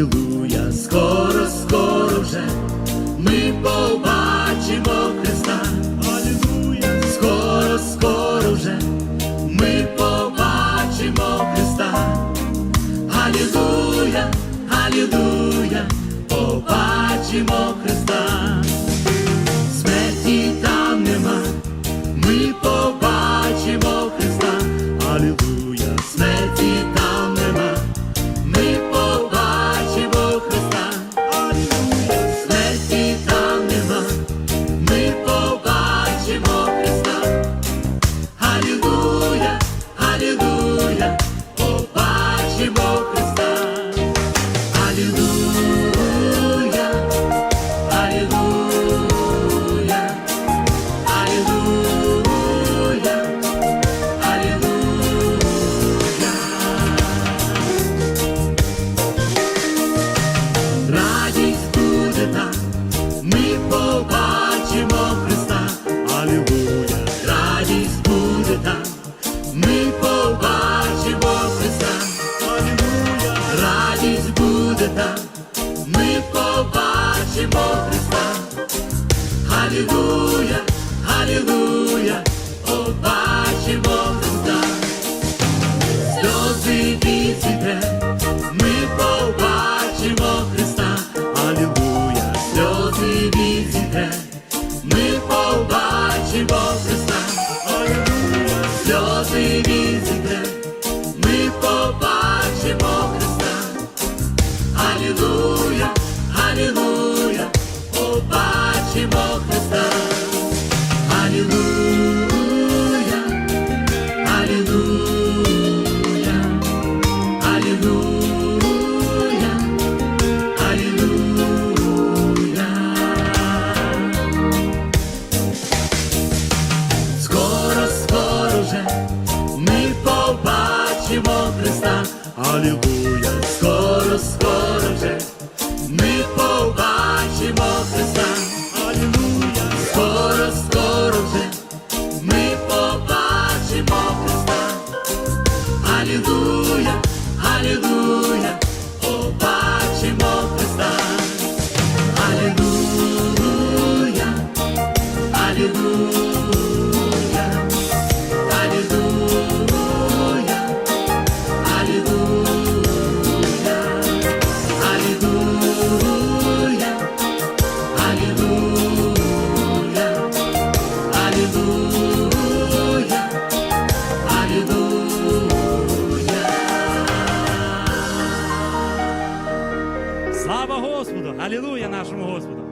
Алілуя, скоро, скоро вже ми побачимо Христа. Алілуя, скоро, скоро вже ми побачимо Христа. Алілуя, Алілуя, побачимо Христа. Смерті там нема, ми побачимо радість буде там, ми побачимо Христа. Алілуя, Алілуя, побачимо Христа. Сльози відсіте, ми побачимо Христа. Алілуя, сльози відсіте, ми побачимо Христа. Христа. Господу! Алілуя нашому Господу!